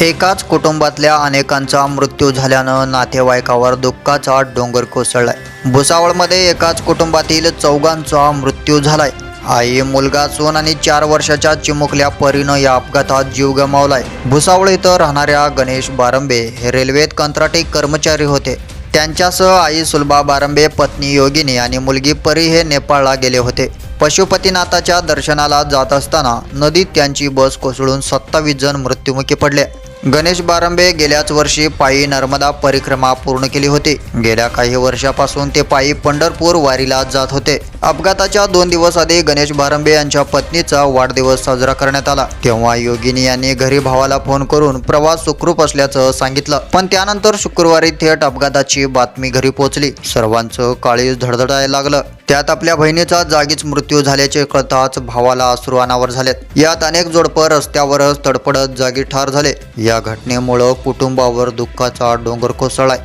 एकाच कुटुंबातल्या अनेकांचा मृत्यू झाल्यानं नातेवाईकावर दुःखाचा डोंगर कोसळलाय. भुसावळमध्ये एकाच कुटुंबातील चौघांचा मृत्यू झालाय. आई मुलगा सोन आणि चार वर्षाच्या चिमुकल्या परीनं या अपघातात जीव गमावलाय. भुसावळ इथं राहणाऱ्या गणेश बारंबे हे रेल्वेत कंत्राटी कर्मचारी होते. त्यांच्यासह आई सुलभा बारंबे पत्नी योगिनी आणि मुलगी परी हे नेपाळला गेले होते. पशुपतीनाथाच्या दर्शनाला जात असताना नदीत त्यांची बस कोसळून सत्तावीस जण मृत्युमुखी पडले. गणेश बारंबे गेल्याच वर्षी पायी नर्मदा परिक्रमा पूर्ण केली होती. गेल्या काही वर्षापासून ते पायी पंढरपूर वारीला जात होते. अपघाताच्या दोन दिवस आधी गणेश बारंबे यांच्या पत्नीचा वाढदिवस साजरा करण्यात आला. तेव्हा योगिनी यांनी घरी भावाला फोन करून प्रवास सुखरूप असल्याचं सांगितलं. पण त्यानंतर शुक्रवारी थेट अपघाताची बातमी घरी पोहोचली. सर्वांचं काळीज धडधडायला लागलं. त्यात आपल्या बहिणीचा जागीच मृत्यू झाल्याचे कळताच भावाला अश्रू अनावर झालेत. यात अनेक जोडपं रस्त्यावरच तडपडत जागी ठार झाले. या घटनेमुळं कुटुंबावर दुःखाचा डोंगर कोसळलाय